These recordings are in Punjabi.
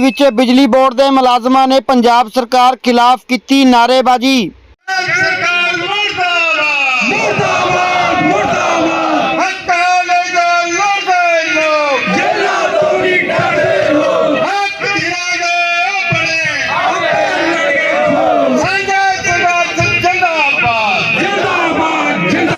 ਕੁਰਾਲੀ ਵਿੱਚ ਬਿਜਲੀ ਬੋਰਡ ਦੇ ਮੁਲਾਜ਼ਮਾਂ ਨੇ ਪੰਜਾਬ ਸਰਕਾਰ ਖਿਲਾਫ ਕੀਤੀ ਨਾਅਰੇਬਾਜ਼ੀ। ਸਰਕਾਰ ਮੁਰਦਾਬਾਦ ਮੁਰਦਾਬਾਦ ਮੁਰਦਾਬਾਦ ਹੱਕਾਂ ਲਈ ਲੜਦੇ ਲੋਕ ਜੇਲਾ ਤੋਂ ਨਹੀਂ ਡਰਦੇ ਲੋਕ ਹੱਕ ਦਿਲਾਂਗੇ ਆਪਣੇ ਸੰਜੇ ਜਗਤ ਜਿੰਦਾਬਾਦ ਜਿੰਦਾਬਾਦ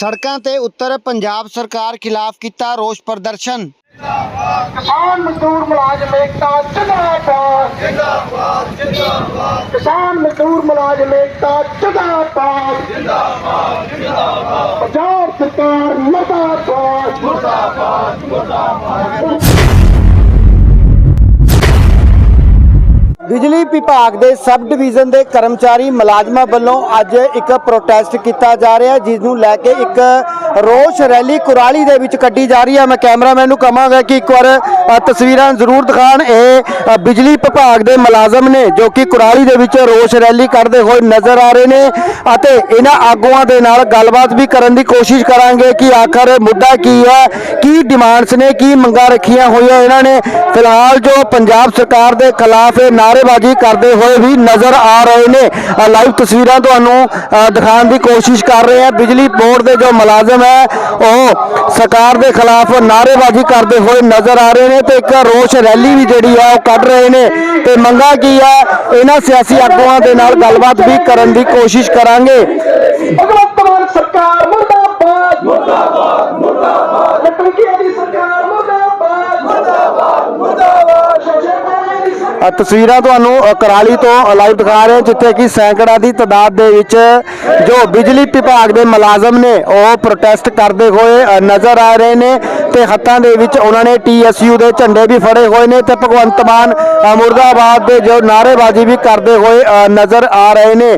ਸੜਕਾਂ ਤੇ ਉਤਰ ਪੰਜਾਬ ਸਰਕਾਰ ਖਿਲਾਫ ਕੀਤਾ ਰੋਸ ਪ੍ਰਦਰਸ਼ਨ। ਕਿਸਾਨ ਮਜ਼ਦੂਰ ਮੁਲਾਜ਼ਮ ਏਕਤਾ ਜਿੰਦਾਬਾਦ ਜਿੰਦਾਬਾਦ ਜਿੰਦਾਬਾਦ ਕਿਸਾਨ ਮਜ਼ਦੂਰ ਮੁਲਾਜ਼ਮ ਏਕਤਾ ਜਿੰਦਾਬਾਦ ਜਿੰਦਾਬਾਦ ਜਿੰਦਾਬਾਦ ਪੰਜਾਬ ਸਰਕਾਰ ਮਰਦਾਬਾਦ। ਬਿਜਲੀ ਵਿਭਾਗ ਦੇ ਸਬ ਡਿਵੀਜ਼ਨ ਦੇ ਕਰਮਚਾਰੀ ਮੁਲਾਜ਼ਮਾਂ ਵੱਲੋਂ ਅੱਜ ਇੱਕ ਪ੍ਰੋਟੈਸਟ ਕੀਤਾ ਜਾ ਰਿਹਾ ਹੈ ਜਿਸ ਨੂੰ ਲੈ ਕੇ ਇੱਕ ਰੋਸ ਰੈਲੀ ਕੁਰਾਲੀ ਦੇ ਵਿੱਚ ਕੱਢੀ ਜਾ ਰਹੀ ਹੈ ਮੈਂ ਕੈਮਰਾਮੈਨ ਨੂੰ ਕਹਾਂਗਾ ਕਿ ਇੱਕ ਵਾਰ ਤਸਵੀਰਾਂ ਜ਼ਰੂਰ ਦਿਖਾਣ। ਇਹ ਬਿਜਲੀ ਵਿਭਾਗ ਦੇ ਮੁਲਾਜ਼ਮ ਨੇ ਜੋ ਕਿ ਕੁਰਾਲੀ ਦੇ ਵਿੱਚ ਰੋਸ ਰੈਲੀ ਕੱਢਦੇ ਹੋਏ ਨਜ਼ਰ ਆ ਰਹੇ ਨੇ ਅਤੇ ਇਹਨਾਂ ਆਗੂਆਂ ਦੇ ਨਾਲ ਗੱਲਬਾਤ ਵੀ ਕਰਨ ਦੀ ਕੋਸ਼ਿਸ਼ ਕਰਾਂਗੇ ਕਿ ਆਖਰ ਮੁੱਦਾ ਕੀ ਹੈ, ਕੀ ਡਿਮਾਂਡਸ ਨੇ, ਕੀ ਮੰਗਾਂ ਰੱਖੀਆਂ ਹੋਈਆਂ ਇਹਨਾਂ ਨੇ। ਫਿਲਹਾਲ ਜੋ ਪੰਜਾਬ ਸਰਕਾਰ ਦੇ ਖਿਲਾਫ ਇਹ ਨਾਅਰੇਬਾਜ਼ੀ ਕਰਦੇ ਹੋਏ ਵੀ ਨਜ਼ਰ ਆ ਰਹੇ ਨੇ। ਲਾਈਵ ਤਸਵੀਰਾਂ ਤੁਹਾਨੂੰ ਦਿਖਾਉਣ ਦੀ ਕੋਸ਼ਿਸ਼ ਕਰ ਰਹੇ ਹਾਂ ਬਿਜਲੀ ਬੋਰਡ ਦੇ ਜੋ ਮੁਲਾਜ਼ਮ ਹੈ। ਉਹ ਸਰਕਾਰ ਦੇ ਖਿਲਾਫ ਨਾਅਰੇਬਾਜ਼ੀ ਕਰਦੇ ਹੋਏ ਨਜ਼ਰ ਆ ਰਹੇ ਨੇ ਤੇ ਇੱਕ ਰੋਸ ਰੈਲੀ ਵੀ ਜਿਹੜੀ ਹੈ ਉਹ ਕੱਢ ਰਹੇ ਨੇ। ਤੇ ਮੰਗਾਂ ਕੀ ਹੈ ਇਹਨਾਂ ਸਿਆਸੀ ਆਗੂਆਂ ਦੇ ਨਾਲ ਗੱਲਬਾਤ ਵੀ ਕਰਨ ਦੀ ਕੋਸ਼ਿਸ਼ ਕਰਾਂਗੇ। ਭਗਵੰਤ ਮਾਨ ਸਰਕਾਰ ਮੁਰਦਾਬਾਦ ਮੁਰਦਾਬਾਦ ਮੁਰਦਾਬਾਦ। ਲਟੰਕੀਆਂ ਦੀ ਸਰਕਾਰ ਮੁਰਦਾਬਾਦ ਮੁਰਦਾਬਾਦ ਮੁਰਦਾਬਾਦ ਸ਼ੋਸ਼ੇਪੁਰੇ ਦੀ ਸਰਕਾਰ ਅ, ਤਸਵੀਰਾਂ ਤੁਹਾਨੂੰ ਕਰਾਲੀ ਤੋਂ ਲਾਈਵ ਦਿਖਾ ਰਹੇ ਜਿੱਥੇ ਕਿ ਸੈਂਕੜਾ ਦੀ ਤਾਦਾਦ ਦੇ ਵਿੱਚ ਜੋ ਬਿਜਲੀ ਵਿਭਾਗ ਦੇ ਮੁਲਾਜ਼ਮ ਨੇ ਉਹ ਪ੍ਰੋਟੈਸਟ ਕਰਦੇ ਹੋਏ ਨਜ਼ਰ ਆ ਰਹੇ ਨੇ ਤੇ ਹੱਥਾਂ ਦੇ ਵਿੱਚ ਉਹਨਾਂ ਨੇ ਟੀਐਸਯੂ ਦੇ ਝੰਡੇ ਵੀ ਫੜੇ ਹੋਏ ਨੇ ਤੇ ਭਗਵੰਤ ਮਾਨ ਅ, ਮੁਰਦਾਬਾਦ ਦੇ ਜੋ ਨਾਅਰੇਬਾਜ਼ੀ ਵੀ ਕਰਦੇ ਹੋਏ ਨਜ਼ਰ ਆ ਰਹੇ ਨੇ।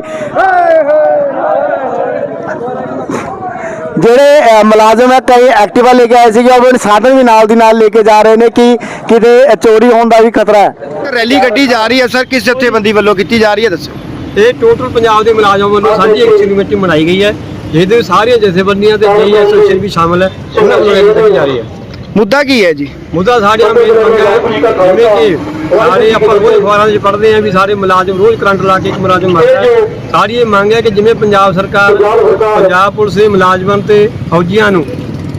ਜਿਹੜੇ ਮੁਲਾਜ਼ਮ ਹੈ ਕਈ ਐਕਟਿਵਾ ਲੈ ਕੇ ਆਏ ਸੀਗੇ ਉਹ ਸਾਧਨ ਵੀ ਨਾਲ ਦੀ ਨਾਲ ਲੈ ਕੇ ਜਾ ਰਹੇ ਨੇ ਕਿ ਕਿਤੇ ਚੋਰੀ ਹੋਣ ਦਾ ਵੀ ਖਤਰਾ ਹੈ। ਰੈਲੀ ਕੱਢੀ ਜਾ ਰਹੀ ਹੈ ਸਰ ਕਿਸ ਜਥੇਬੰਦੀ ਵੱਲੋਂ ਕੀਤੀ ਜਾ ਰਹੀ ਹੈ ਦੱਸੋ। ਇਹ ਟੋਟਲ ਪੰਜਾਬ ਦੇ ਮੁਲਾਜ਼ਮਾਂ ਵੱਲੋਂ ਸਾਂਝੀ ਐਕਸ਼ਨ ਕਮੇਟੀ ਬਣਾਈ ਗਈ ਹੈ ਜਿਹਦੇ ਵਿੱਚ ਸਾਰੀਆਂ ਜਥੇਬੰਦੀਆਂ ਤੇ ਜੇਈ ਐਸੋਸੀਏਸ਼ਨ ਵੀ ਸ਼ਾਮਲ ਹੈ ਉਹਨਾਂ ਵੱਲੋਂ ਇਹ ਕੀਤੀ ਜਾ ਰਹੀ ਹੈ। ਮੁੱਦਾ ਕੀ ਹੈ ਜੀ? ਮੁੱਦਾ ਸਾਡੀਆਂ ਮੇਨ ਮੰਗਾਂ ਹੈ ਜਿਵੇਂ ਕਿ ਸਾਰੇ ਆਪਾਂ ਰੋਜ਼ ਅਖਬਾਰਾਂ 'ਚ ਪੜ੍ਹਦੇ ਆਂ ਵੀ ਸਾਰੇ ਮੁਲਾਜ਼ਮ ਰੋਜ਼ ਕਰੰਟ ਲਾ ਕੇ ਇੱਕ ਮੁਲਾਜ਼ਮ ਮਰਦਾ ਹੈ। ਸਾਰੀ ਇਹ ਮੰਗ ਹੈ ਕਿ ਜਿਵੇਂ ਪੰਜਾਬ ਸਰਕਾਰ ਪੰਜਾਬ ਪੁਲਿਸ ਦੇ ਮੁਲਾਜ਼ਮਾਂ ਤੇ ਫੌਜੀਆਂ ਨੂੰ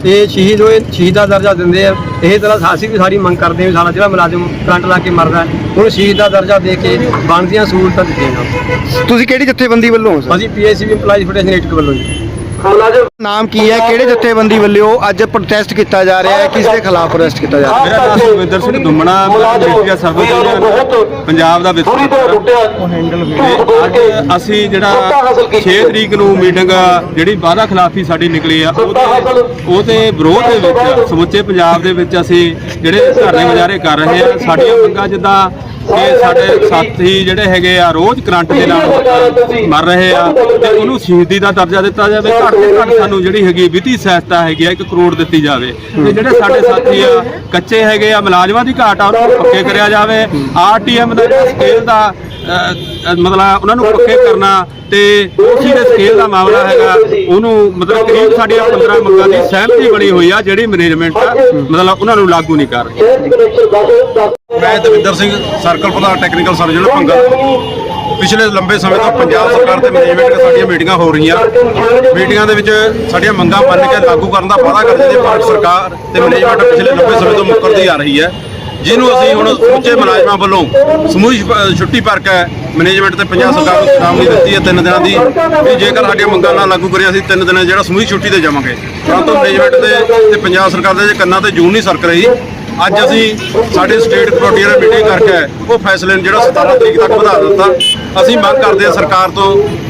ਇਹ ਸ਼ਹੀਦ ਹੋਏ ਸ਼ਹੀਦ ਦਾ ਦਰਜਾ ਦਿੰਦੇ ਆ। ਇਹ ਤਰ੍ਹਾਂ ਅਸੀਂ ਵੀ ਸਾਡੀ ਮੰਗ ਕਰਦੇ ਹਾਂ ਵੀ ਸਾਡਾ ਜਿਹੜਾ ਮੁਲਾਜ਼ਮ ਕਰੰਟ ਲਾ ਕੇ ਮਰਦਾ ਉਹਨੂੰ ਸ਼ਹੀਦ ਦਾ ਦਰਜਾ ਦੇ ਕੇ ਬਣਦੀਆਂ ਸਹੂਲਤਾਂ ਦਿੱਤੀਆਂ ਤੁਸੀਂ ਕਿਹੜੀ ਜਥੇਬੰਦੀ ਵੱਲੋਂ ਹੋ ਸਰ? ਅਸੀਂ ਪੀਐਸਸੀ ਇੰਪਲਾਈਜ਼ ਫੈਡਰੇਸ਼ਨ ਨੈਟਵਰਕ ਵੱਲੋਂ ਜੀ। ਨਾਮ ਕੀ ਹੈ? ਕਿਹੜੇ ਜਥੇਬੰਦੀ ਵੱਲੋਂ ਅੱਜ ਪ੍ਰੋਟੈਸਟ ਕੀਤਾ ਜਾ ਰਿਹਾ ਹੈ? ਕਿਸ ਦੇ ਖਿਲਾਫ ਪ੍ਰੋਟੈਸਟ ਕੀਤਾ ਜਾ ਰਿਹਾ ਹੈ? ਮੇਰਾ ਨਾਮ ਸੁਖਵਿੰਦਰ ਸਿੰਘ ਦੁੰਮਣਾ ਮੀਡੀਆ ਸਰਵਿਸ ਪੰਜਾਬ ਦਾ ਤੇ ਅੱਜ ਅਸੀਂ ਜਿਹੜਾ 6 ਤਰੀਕ ਨੂੰ ਮੀਟਿੰਗ ਜਿਹੜੀ ਵਾਅਦਾ ਖਿਲਾਫੀ ਸਾਡੀ ਨਿਕਲੀ ਆ ਉਹਦੇ ਵਿਰੋਧ ਦੇ ਵਿੱਚ ਸਮੁੱਚੇ ਪੰਜਾਬ ਦੇ ਵਿੱਚ ਅਸੀਂ ਜਿਹੜੇ ਧਰਨੇ ਮੁਜ਼ਾਹਰੇ ਕਰ ਰਹੇ ਆ ਸਾਡੀਆਂ ਮੰਗਾਂ ਜਿੱਦਾਂ ਕਿ ਸਾਡੇ ਸਾਥੀ ਜਿਹੜੇ ਹੈਗੇ ਆ ਰੋਜ਼ ਕਰੰਟ ਦੇ ਨਾਲ ਮਰ ਰਹੇ ਆ ਤੇ ਉਹਨੂੰ ਸ਼ਹੀਦੀ ਦਾ ਦਰਜਾ ਦਿੱਤਾ ਜਾਵੇ ਘੱਟ ਤੋਂ ਘੱਟ ਸਾਨੂੰ ਜਿਹੜੀ ਹੈਗੀ ਵਿੱਤੀ ਸਹਾਇਤਾ ਹੈਗੀ ਆ 1 ਕਰੋੜ ਦਿੱਤੀ ਜਾਵੇ। ਤੇ ਜਿਹੜੇ ਸਾਡੇ ਸਾਥੀ ਆ, ਕੱਚੇ ਹੈਗੇ ਆ, ਮੁਲਾਜ਼ਮਾਂ ਦੀ ਘਾਟ ਆ, ਉਹਨਾਂ ਨੂੰ ਪੱਕੇ ਕਰਿਆ ਜਾਵੇ। ਆਰਟੀਐਮ ਦਾ ਸਕੇਲ ਦਾ ਮਤਲਬ ਉਹਨਾਂ ਨੂੰ ਪੱਕੇ ਕਰਨਾ ਤੇ ਉਸੇ ਦੇ ਸਕੇਲ ਦਾ ਮਾਮਲਾ ਹੈਗਾ। ਉਹਨੂੰ ਮਤਲਬ ਕਰੀਬ ਸਾਡੀਆਂ 15 ਮੰਗਾਂ ਦੀ ਸਹਿਮਤੀ ਬਣੀ ਹੋਈ ਆ, ਜਿਹੜੀ ਮੈਨੇਜਮੈਂਟ ਆ, ਮਤਲਬ ਉਹਨਾਂ ਨੂੰ ਲਾਗੂ ਨਹੀਂ ਕਰ ਰਹੀ। ਮੈਂ ਦਵਿੰਦਰ ਸਿੰਘ, ਸਰਕਲ ਪ੍ਰਧਾਨ ਟੈਕਨੀਕਲ ਸਰਜਨ ਭੰਗਲ ਪਿਛਲੇ ਲੰਬੇ ਸਮੇਂ ਤੋਂ ਪੰਜਾਬ ਸਰਕਾਰ ਤੇ ਮੈਨੇਜਮੈਂਟ ਸਾਡੀਆਂ ਮੀਟਿੰਗਾਂ ਹੋ ਰਹੀਆਂ। ਮੀਟਿੰਗਾਂ ਦੇ ਵਿੱਚ ਸਾਡੀਆਂ ਮੰਗਾਂ ਮੰਨ ਕੇ ਲਾਗੂ ਕਰਨ ਦਾ ਵਾਅਦਾ ਕਰਦੇ ਨੇ ਭਾਰਤ ਸਰਕਾਰ ਤੇ ਮੈਨੇਜਮੈਂਟ ਪਿਛਲੇ ਲੰਬੇ ਸਮੇਂ ਤੋਂ ਮੁੱਕਰਦੀ ਆ ਰਹੀ ਹੈ। ਜਿਹਨੂੰ ਅਸੀਂ ਹੁਣ ਸਮੁੱਚੇ ਮੁਲਾਜ਼ਮਾਂ ਵੱਲੋਂ ਸਮੂਹ ਛੁੱਟੀ ਪਰ ਕੇ ਮੈਨੇਜਮੈਂਟ ਤੇ ਪੰਜਾਬ ਸਰਕਾਰ ਨੂੰ ਚੇਤਾਵਨੀ ਦਿੱਤੀ ਹੈ ਤਿੰਨ ਦਿਨਾਂ ਦੀ। ਵੀ ਜੇਕਰ ਸਾਡੀਆਂ ਮੰਗਾਂ ਨਾ ਲਾਗੂ ਕਰੀਆਂ ਅਸੀਂ ਤਿੰਨ ਦਿਨਾਂ ਜਿਹੜਾ ਸਮੂਹ ਛੁੱਟੀ ਤੇ ਜਾਵਾਂਗੇ। ਪਰੰਤੂ ਮੈਨੇਜਮੈਂਟ ਦੇ ਤੇ ਪੰਜਾਬ ਸਰਕਾਰ ਦੇ ਕੰਨਾਂ ਤੇ ਜੂਨ ਨਹੀਂ ਸਰਕ ਰਹੀ ਅੱਜ ਅਸੀਂ ਸਾਡੇ ਸਟੇਟ ਕਮੇਟੀ ਨਾਲ ਮੀਟਿੰਗ ਕਰਕੇ ਉਹ ਫੈਸਲੇ ਨੂੰ ਜਿਹੜਾ 17 ਤਰੀਕ ਤੱਕ ਵਧਾ ਦਿੱਤਾ। ਅਸੀਂ ਮੰਗ ਕਰਦੇ ਹਾਂ ਸਰਕਾਰ ਤੋਂ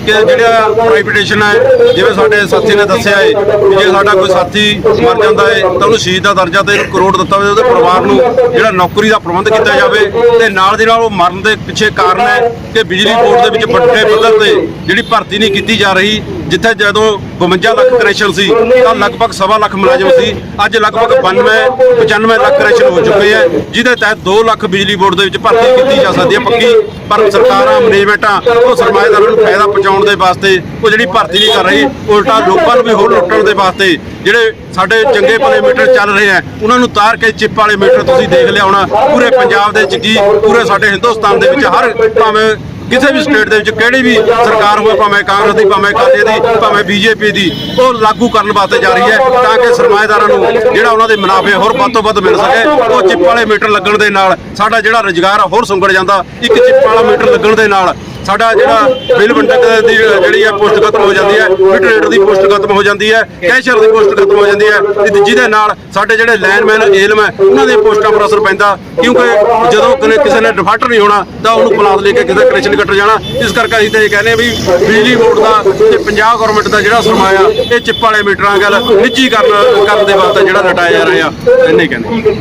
ਕਿ ਜਿਹੜਾ ਪ੍ਰਾਈਵੇਟੇਸ਼ਨ ਹੈ, ਜਿਵੇਂ ਸਾਡੇ ਸਾਥੀ ਨੇ ਦੱਸਿਆ ਹੈ ਕਿ ਜੇ ਸਾਡਾ ਕੋਈ ਸਾਥੀ ਮਰ ਜਾਂਦਾ ਹੈ, ਤਾਂ ਉਹਨੂੰ ਸ਼ਹੀਦ ਦਾ ਦਰਜਾ ਤੇ ਕਰੋੜ ਦਿੱਤਾ ਜਾਵੇ ਉਹਦੇ ਪਰਿਵਾਰ ਨੂੰ ਜਿਹੜਾ ਨੌਕਰੀ ਦਾ ਪ੍ਰਬੰਧ ਕੀਤਾ ਜਾਵੇ ਤੇ ਨਾਲ ਦੀ ਨਾਲ ਉਹ ਮਰਨ ਦੇ ਪਿੱਛੇ ਕਾਰਨ ਹੈ ਕਿ ਬਿਜਲੀ ਬੋਰਡ ਦੇ ਵਿੱਚ ਵੱਡੇ ਪੱਧਰ ਤੇ ਜਿਹੜੀ ਭਰਤੀ ਨਹੀਂ ਕੀਤੀ ਜਾ ਰਹੀ ਜਿੱਥੇ ਜਦੋਂ 52 ਲੱਖ ਕਨੈਕਸ਼ਨ ਸੀ, ਤਾਂ ਲਗਭਗ ਸਵਾ ਲੱਖ ਮੁਲਾਜ਼ਮ ਸੀ। ਅੱਜ ਲਗਭਗ 92 95 ਲੱਖ ਕਨੈਕਸ਼ਨ ਹੋ ਚੁੱਕੇ ਹੈ, ਜਿਹਦੇ ਤਹਿਤ 2 ਲੱਖ ਬਿਜਲੀ ਬੋਰਡ ਦੇ ਵਿੱਚ ਭਰਤੀ ਕੀਤੀ ਜਾ ਸਕਦੀ ਹੈ ਪੱਕੀ। ਪਰ ਸਰਕਾਰਾਂ ਮੈਨੇਜਮੈਂਟਾਂ ਉਹ ਸਰਮਾਏਦਾਰਾਂ ਨੂੰ ਫਾਇਦਾ ਪਹੁੰਚਾਉਣ ਦੇ ਵਾਸਤੇ ਉਹ ਜਿਹੜੀ ਭਰਤੀ ਨਹੀਂ ਕਰ ਰਹੀ, ਉਲਟਾ ਲੋਕਾਂ ਨੂੰ ਵੀ ਹੋਰ ਲੁੱਟਣ ਦੇ ਵਾਸਤੇ ਜਿਹੜੇ ਸਾਡੇ ਚੰਗੇ ਭਲੇ ਮੀਟਰ ਚੱਲ ਰਹੇ ਆ ਉਹਨਾਂ ਨੂੰ ਤਾਰ ਕੇ ਚਿੱਪ ਵਾਲੇ ਮੀਟਰ ਤੁਸੀਂ ਦੇਖ ਲਿਆ ਹੋਣਾ। ਪੂਰੇ ਪੰਜਾਬ ਦੇ ਵਿੱਚ ਕੀ, ਪੂਰੇ ਸਾਡੇ ਹਿੰਦੁਸਤਾਨ ਦੇ ਵਿੱਚ ਹਰ ਭਾਵੇਂ ਕਿਸੇ ਵੀ ਸਟੇਟ ਦੇ ਵਿੱਚ ਕਿਹੜੀ ਵੀ ਸਰਕਾਰ ਹੋਵੇ, ਭਾਵੇਂ ਕਾਂਗਰਸ ਦੀ, ਭਾਵੇਂ ਅਕਾਲੀ ਦੀ, ਭਾਵੇਂ ਬੀਜੇਪੀ ਦੀ, ਉਹ ਲਾਗੂ ਕਰਨ ਵਾਸਤੇ ਜਾ ਰਹੀ ਹੈ ਤਾਂ ਕਿ ਸਰਮਾਏਦਾਰਾਂ ਨੂੰ ਜਿਹੜਾ ਉਹਨਾਂ ਦੇ ਮੁਨਾਫੇ ਹੋਰ ਵੱਧ ਤੋਂ ਵੱਧ ਮਿਲ ਸਕੇ। ਉਹ ਚਿੱਪ ਵਾਲੇ ਮੀਟਰ ਲੱਗਣ ਦੇ ਨਾਲ ਸਾਡਾ ਜਿਹੜਾ ਰੁਜ਼ਗਾਰ ਆ, ਹੋਰ ਸੁੰਗੜ ਜਾਂਦਾ। ਇੱਕ ਚਿੱਪ ਵਾਲਾ ਮੀਟਰ ਲੱਗਣ ਦੇ ਨਾਲ ਸਾਡਾ ਜਿਹੜਾ ਬਿੱਲ ਵੰਡਕ ਦੀ ਜਿਹੜੀ ਹੈ ਪੋਸਟ ਖਤਮ ਹੋ ਜਾਂਦੀ ਹੈ ਲਿਟਰੇਟਰ ਦੀ ਪੋਸਟ ਖਤਮ ਹੋ ਜਾਂਦੀ ਹੈ ਕੈਸ਼ਰ ਦੀ ਪੋਸਟ ਖਤਮ ਹੋ ਜਾਂਦੀ ਹੈ ਤੇ ਜਿਹਦੇ ਨਾਲ ਸਾਡੇ ਜਿਹੜੇ ਲਾਈਨਮੈਨ ਏਲਮ ਹੈ, ਉਹਨਾਂ ਦੀਆਂ ਪੋਸਟਾਂ ਪਰ ਅਸਰ ਪੈਂਦਾ। ਕਿਉਂਕਿ ਜਦੋਂ ਕਨੇ ਕਿਸੇ ਨੇ ਡਿਫਾਲਟਰ ਨਹੀਂ ਹੋਣਾ, ਤਾਂ ਉਹਨੂੰ ਪਲਾਸ ਲੈ ਕੇ ਕਿਸੇ ਕਨੈਕਸ਼ਨ ਕੱਟ ਜਾਣਾ। ਇਸ ਕਰਕੇ ਅਸੀਂ ਤਾਂ ਇਹ ਕਹਿੰਦੇ ਹਾਂ ਵੀ ਬਿਜਲੀ ਬੋਰਡ ਦਾ ਤੇ ਪੰਜਾਬ ਗਵਰਨਮੈਂਟ ਦਾ ਜਿਹੜਾ ਸਰਮਾਇਆ ਇਹ ਚਿੱਪ ਵਾਲੇ ਮੀਟਰਾਂ ਗੱਲ ਨਿੱਜੀ ਕਰਨ ਕਰਨ ਦੇ ਵਾਸਤੇ ਜਿਹੜਾ ਲਟਾਇਆ ਜਾ ਰਿਹਾ। ਇੰਨੇ ਕਹਿੰਦੇ।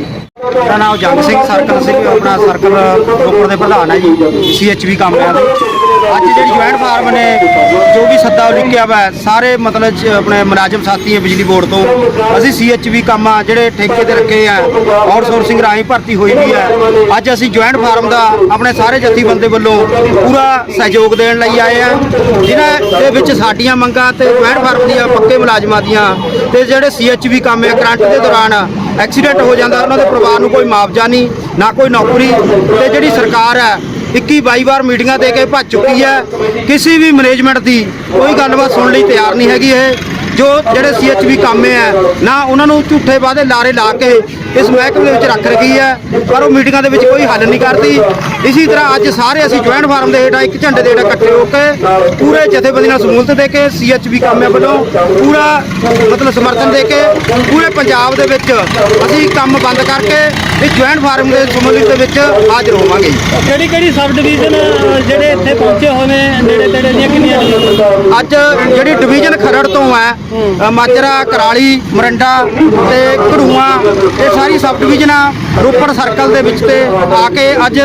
ਮੇਰਾ ਨਾਮ ਜੰਗ ਸਿੰਘ ਸਰਕਲ ਸਿੰਘ ਆਪਣਾ ਸਰਕਲ ਰੋਪੜ ਦੇ ਪ੍ਰਧਾਨ ਹੈ ਜੀ ਸੀਐਚਵੀ ਕਾਮਿਆਂ ਦੇ। ਅੱਜ ਜਿਹੜੀ ਜੁਆਇੰਟ ਫਾਰਮ ਨੇ, ਜੋ ਵੀ ਸੱਦਾ ਲਿਖਿਆ ਵਾ, ਸਾਰੇ ਮਤਲਬ ਚ ਆਪਣੇ ਮੁਲਾਜ਼ਮ ਸਾਥੀ ਹੈ ਬਿਜਲੀ ਬੋਰਡ ਤੋਂ। ਅਸੀਂ ਸੀਐਚਵੀ ਆ, ਜਿਹੜੇ ਠੇਕੇ ਤੇ ਰੱਖੇ ਆ ਆਊਟਸੋਰਸਿੰਗ ਰਾਹੀਂ ਭਰਤੀ ਹੋਈ ਵੀ ਹੈ ਅੱਜ ਅਸੀਂ ਜੁਆਇੰਟ ਫਾਰਮ ਦਾ ਆਪਣੇ ਸਾਰੇ ਜਥੇਬੰਦੇ ਵੱਲੋਂ ਪੂਰਾ ਸਹਿਯੋਗ ਦੇਣ ਲਈ ਆਏ ਆ। ਜਿਨ੍ਹਾਂ ਦੇ ਵਿੱਚ ਸਾਡੀਆਂ ਮੰਗਾਂ ਤੇ ਜੁਆਇੰਟ ਫਾਰਮ ਦੀਆਂ ਪੱਕੇ ਮੁਲਾਜ਼ਮਾਂ ਦੀਆਂ ਤੇ ਜਿਹੜੇ ਸੀਐਚਵੀ ਕੰਮ ਹੈ ਕਰੰਟ ਦੇ ਦੌਰਾਨ ਐਕਸੀਡੈਂਟ ਹੋ ਜਾਂਦਾ, ਉਹਨਾਂ ਦੇ ਪਰਿਵਾਰ ਨੂੰ ਕੋਈ ਮੁਆਵਜ਼ਾ ਨਹੀਂ, ਨਾ ਕੋਈ ਨੌਕਰੀ। ਤੇ ਜਿਹੜੀ ਸਰਕਾਰ ਹੈ 21 22 ਵਾਰ ਮੀਟਿੰਗਾਂ ਦੇ ਕੇ ਭੱਜ ਚੁੱਕੀ ਹੈ। ਕਿਸੇ ਵੀ ਮੈਨੇਜਮੈਂਟ ਦੀ ਕੋਈ ਗੱਲਬਾਤ ਸੁਣਨ ਲਈ ਤਿਆਰ ਨਹੀਂ ਹੈਗੀ ਇਹ। ਜੋ ਜਿਹੜੇ ਸੀਐਚਵੀ ਕਾਮੇ ਆ ਨਾ ਉਹਨਾਂ ਨੂੰ ਝੂਠੇ ਵਾਅਦੇ ਲਾਰੇ ਲਾ ਕੇ ਇਸ ਮਹਿਕਮੇ ਦੇ ਵਿੱਚ ਰੱਖ ਰੱਖੀ ਹੈ ਪਰ ਉਹ ਮੀਟਿੰਗਾਂ ਦੇ ਵਿੱਚ ਕੋਈ ਹੱਲ ਨਹੀਂ ਕਰਦੀ। ਇਸੇ ਤਰ੍ਹਾਂ ਅੱਜ ਸਾਰੇ ਅਸੀਂ ਜੁਆਇੰਟ ਫਾਰਮ ਦੇ ਹੇਠਾਂ ਇੱਕ ਝੰਡੇ ਦੇ ਹੇਠਾਂ ਇਕੱਠੇ ਹੋ ਕੇ ਪੂਰੇ ਜਥੇਬੰਦੀ ਨਾਲ ਸਮੂਲਤ ਦੇ ਕੇ ਸੀਐਚਵੀ ਕਾਮਿਆਂ ਵੱਲੋਂ ਪੂਰਾ ਮਤਲਬ ਸਮਰਥਨ ਦੇ ਕੇ ਪੂਰੇ ਪੰਜਾਬ ਦੇ ਵਿੱਚ ਅਸੀਂ ਕੰਮ ਬੰਦ ਕਰਕੇ ਇਸ ਜੁਆਇੰਟ ਫਾਰਮ ਦੇ ਸਮੂਲਿਤ ਦੇ ਵਿੱਚ ਹਾਜ਼ਰ ਹੋਵਾਂਗੇ ਕਿਹੜੀ ਕਿਹੜੀ ਸਬ ਡਿਵੀਜ਼ਨ ਜਿਹੜੇ ਇੱਥੇ ਪਹੁੰਚੇ ਹੋਏ ਨੇ ਨੇੜੇ ਤੇੜੇ ਦੀਆਂ ਕਿੰਨੀਆਂ ਅੱਜ ਜਿਹੜੀ ਡਿਵੀਜ਼ਨ ਖਰੜ ਤੋਂ ਹੈ ਅ, ਮਾਜਰਾ ਕਰਾਲੀ ਮਰੰਡਾ ਤੇ ਘੜੂਆਂ ਇਹ ਸਾਰੀ ਸਬ ਡਿਵੀਜ਼ਨਾਂ ਰੋਪੜ ਸਰਕਲ ਦੇ ਵਿੱਚ ਤੇ ਆ ਕੇ ਅੱਜ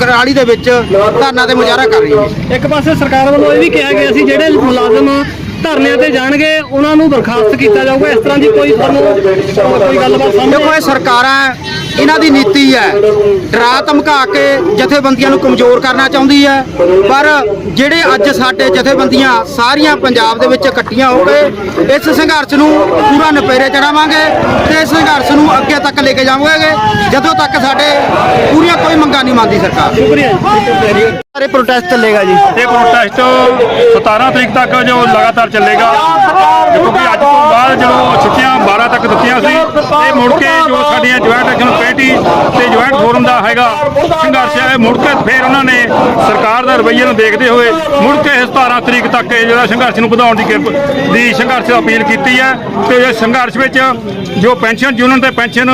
ਕਰਾਲੀ ਦੇ ਵਿੱਚ ਧਰਨਾ ਤੇ ਮੁਜ਼ਾਹਰਾ ਕਰ ਰਹੀਆਂ ਨੇ। ਇੱਕ ਪਾਸੇ ਸਰਕਾਰ ਵੱਲੋਂ ਇਹ ਵੀ ਕਿਹਾ ਗਿਆ ਸੀ ਜਿਹੜੇ ਮੁਲਾਜ਼ਮ ਧਰਨਿਆਂ ਤੇ ਜਾਣਗੇ ਉਹਨਾਂ ਨੂੰ ਬਰਖਾਸਤ ਕੀਤਾ ਜਾਊਗਾ। ਇਸ ਤਰ੍ਹਾਂ ਦੀ ਕੋਈ ਤੁਹਾਨੂੰ ਕੋਈ ਗੱਲਬਾਤ ਸਾਹਮਣੇ ਦੇਖੋ ਇਹ ਸਰਕਾਰਾਂ ਇਹਨਾਂ ਦੀ ਨੀਤੀ ਹੈ। ਡਰਾ ਧਮਕਾ ਕੇ ਜਥੇਬੰਦੀਆਂ ਨੂੰ ਕਮਜ਼ੋਰ ਕਰਨਾ ਚਾਹੁੰਦੀ ਹੈ। ਪਰ ਜਿਹੜੇ ਅੱਜ ਸਾਡੇ ਜਥੇਬੰਦੀਆਂ ਸਾਰੀਆਂ ਪੰਜਾਬ ਦੇ ਵਿੱਚ ਇਕੱਠੀਆਂ ਹੋ ਕੇ ਇਸ ਸੰਘਰਸ਼ ਨੂੰ ਪੂਰਾ ਨਪੇਰੇ ਚੜਾਵਾਂਗੇ ਤੇ ਇਸ ਸੰਘਰਸ਼ ਨੂੰ ਅੱਗੇ ਤੱਕ ਲੈ ਕੇ ਜਾਵਾਂਗੇ। ਜਦੋਂ ਤੱਕ ਸਾਡੇ ਪੂਰੀਆਂ ਕੋਈ ਮੰਗਾਂ ਨਹੀਂ ਮੰਨਦੀ ਸਰਕਾਰ। ਸਾਰੇ ਪ੍ਰੋਟੈਸਟ ਚੱਲੇਗਾ ਜੀ। ਇਹ ਪ੍ਰੋਟੈਸਟ 17 ਤਰੀਕ ਤੱਕ ਜੋ ਲਗਾਤਾਰ ਚੱਲੇਗਾ। ਕਿਉਂਕਿ ਅੱਜ ਤੋਂ ਬਾਅਦ ਜਦੋਂ ਛੁੱਟੀਆਂ 12 ਤੱਕ ਦਿੱਤੀਆਂ ਸੀ, ਇਹ ਮੁੜ ਕੇ ਜੋ ਸਾਡੀਆਂ ਜੁਆਇੰਟ ਐਕਸ਼ਨ ਕਮੇਟੀ ਤੇ ਜੁਆਇੰਟ ਫੋਰਮ ਦਾ ਹੈਗਾ ਸੰਘਰਸ਼ ਹੈ ਇਹ ਮੁੜ ਕੇ ਫਿਰ ਉਹਨਾਂ ਨੇ ਸਰਕਾਰ ਦਾ ਰਵੱਈਏ ਨੂੰ ਦੇਖਦੇ ਹੋਏ ਮੁੜ ਕੇ ਇਹ 17 ਤਰੀਕ ਤੱਕ ਇਹ ਜਿਹੜਾ ਸੰਘਰਸ਼ ਨੂੰ ਵਧਾਉਣ ਦੀ ਕਿਰਪ- ਦੀ ਸੰਘਰਸ਼ ਅਪੀਲ ਕੀਤੀ ਹੈ। ਤੇ ਇਸ ਸੰਘਰਸ਼ ਵਿੱਚ ਜੋ ਪੈਨਸ਼ਨ ਯੂਨੀਅਨ ਤੇ ਪੈਨਸ਼ਨ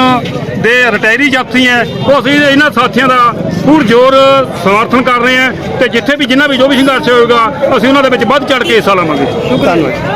ਦੇ ਰਿਟਾਇਰੀ ਜਾਤੀ ਹੈ, ਉਹ ਅਸੀਂ ਇਹਨਾਂ ਸਾਥੀਆਂ ਦਾ ਪੂਰ ਜ਼ੋਰ ਸਮਰਥਨ ਕਰ ਰਹੇ ਹਾਂ। ਤੇ ਜਿੱਥੇ ਵੀ ਜਿੰਨਾ ਵੀ ਜੋ ਵੀ ਸੰਘਰਸ਼ ਹੋਏਗਾ, ਅਸੀਂ ਉਹਨਾਂ ਦੇ ਵਿੱਚ ਵੱਧ ਚੜ ਕੇ ਹਿੱਸਾ ਲਵਾਂਗੇ। चांगलं